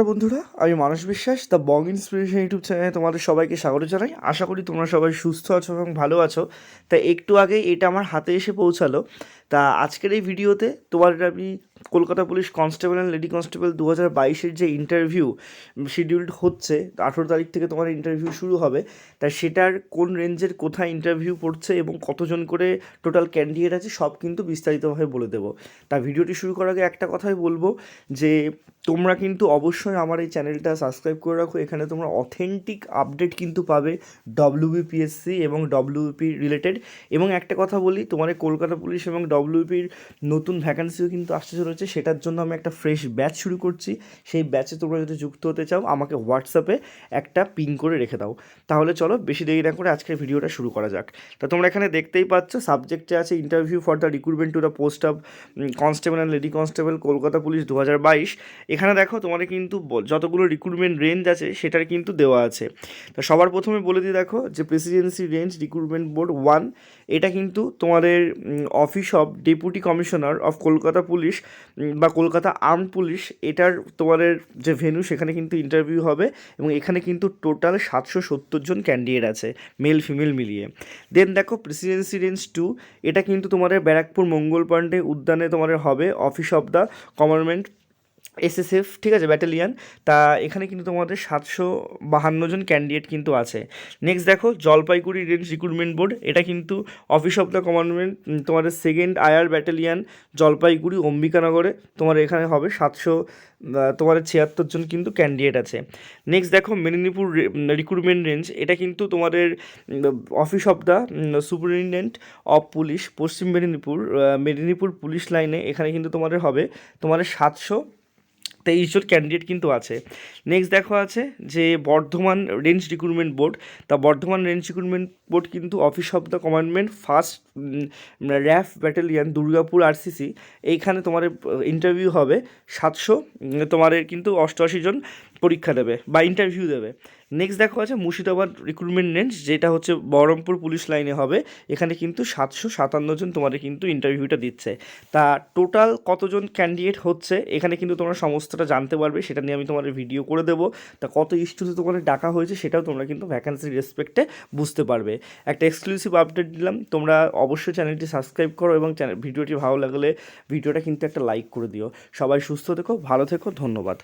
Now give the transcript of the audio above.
নমস্কার বন্ধুরা, আমি মানুষ বিশ্বাস দ্য বং ইন্সপিরেশন ইউটিউব চ্যানেলে তোমাদের সবাইকে স্বাগত জানাই। আশা করি তোমরা সবাই সুস্থ আছো এবং ভালো আছো। তা একটু আগে এটা আমার হাতে এসে পৌঁছালো। তা আজকের এই ভিডিওতে তোমাদের আমি Kolkata police constable and lady constable দু হাজার বাইশের যে ইন্টারভিউ শিডিউলড হচ্ছে, আঠেরো তারিখ থেকে তোমার ইন্টারভিউ শুরু হবে, তা সেটার কোন রেঞ্জের কোথায় ইন্টারভিউ পড়ছে এবং কতজন করে টোটাল ক্যান্ডিডেট আছে, সব কিন্তু বিস্তারিতভাবে বলে দেবো। তা ভিডিওটি শুরু করার আগে একটা কথাই বলব, যে তোমরা কিন্তু অবশ্যই আমার এই চ্যানেলটা সাবস্ক্রাইব করে রাখো, এখানে তোমরা অথেন্টিক আপডেট কিন্তু পাবে ডব্লিউবিপিএসসি এবং ডব্লিউপি রিলেটেড এবং একটা কথা বলি, তোমার কলকাতা পুলিশ এবং ডব্লিউপির নতুন ভ্যাকান্সিও কিন্তু আসতে চলেছে সেটার জন্য আমি একটা ফ্রেশ ব্যাচ শুরু করছি। সেই ব্যাচে তোমরা যদি যুক্ত হতে চাও, আমাকে হোয়াটসঅ্যাপে একটা পিং করে রেখে দাও। তাহলে চলো, বেশি দেরি না করে আজকের ভিডিওটা শুরু করা যাক। তা তোমরা এখানে দেখতেই পাচ্ছ সাবজেক্টে আছে interview for the recruitment to the post of constable and lady constable Kolkata police দু হাজার বাইশ। এখানে দেখো, তোমাদের কিন্তু যতগুলো রিক্রুটমেন্ট রেঞ্জ আছে, সেটার কিন্তু দেওয়া আছে। তা সবার প্রথমে বলে দিই, দেখো, যে Presidency range recruitment board one এটা কিন্তু তোমাদের office of deputy commissioner of Kolkata police বা কলকাতা আর্ম পুলিশ, এটার তোমাদের যে ভেন্যু সেখানে কিন্তু ইন্টারভিউ হবে এবং এখানে কিন্তু টোটাল সাতশো সত্তর জন ক্যান্ডিডেট আছে মেল ফিমেল মিলিয়ে। দেন দেখো প্রেসিডেন্সি রেঞ্জ টু এটা কিন্তু তোমাদের ব্যারাকপুর মঙ্গল পাণ্ডে উদ্যানে তোমাদের হবে office of the government SSF ঠিক আছে ব্যাটালিয়ান তা এখানে কিন্তু তোমাদের সাতশো বাহান্ন জন ক্যান্ডিডেট কিন্তু আছে। নেক্সট দেখো, জলপাইগুড়ি রেঞ্জ রিক্রুটমেন্ট বোর্ড এটা কিন্তু অফিস অফ দ্য কমান্ডমেন্ট তোমাদের সেকেন্ড আয়ার ব্যাটালিয়ান জলপাইগুড়ি, অম্বিকানগরে, তোমার এখানে হবে সাতশো তোমাদের ছিয়াত্তর জন কিন্তু ক্যান্ডিডেট আছে। নেক্সট দেখো, মেদিনীপুর রিক্রুটমেন্ট রেঞ্জ এটা কিন্তু তোমাদের office of the superintendent of police Paschim Medinipur Medinipur police লাইনে এখানে কিন্তু তোমাদের হবে, তোমাদের সাতশো তেইশ জন ক্যান্ডিডেট কিন্তু আছে। নেক্সট দেখো আছে যে বর্ধমান রেঞ্জ রিক্রুটমেন্ট বোর্ড তা বর্ধমান রেঞ্জ রিক্রুটমেন্ট বোর্ড কিন্তু office of the commandment first RAF battalion Durgapur RCC এইখানে তোমার ইন্টারভিউ হবে সাতশো তোমার কিন্তু অষ্টআশি জন। পরীক্ষা দেবে বা ইন্টারভিউ দেবে। নেক্সট দেখো আছে মুর্শিদাবাদ রিক্রুটমেন্ট রেঞ্জ যেটা হচ্ছে বহরমপুর পুলিশ লাইনে হবে। এখানে কিন্তু সাতশো সাতান্ন জন তোমাদের কিন্তু ইন্টারভিউটা দিচ্ছে। তা টোটাল কতজন ক্যান্ডিডেট হচ্ছে, এখানে কিন্তু তোমরা সমস্তটা জানতে পারবে, সেটা নিয়ে আমি তোমাদের ভিডিও করে দেবো। তা কত ইস্যুতে তোমাদের ডাকা হয়েছে, সেটাও তোমরা কিন্তু ভ্যাকান্সির রেসপেক্টে বুঝতে পারবে। একটা এক্সক্লুসিভ আপডেট দিলাম, তোমরা অবশ্যই চ্যানেলটি সাবস্ক্রাইব করো এবং চ্যানেল ভিডিওটি ভালো লাগলে ভিডিওটা কিন্তু একটা লাইক করে দিও। সবাই সুস্থ থেকো, ভালো থেকো, ধন্যবাদ।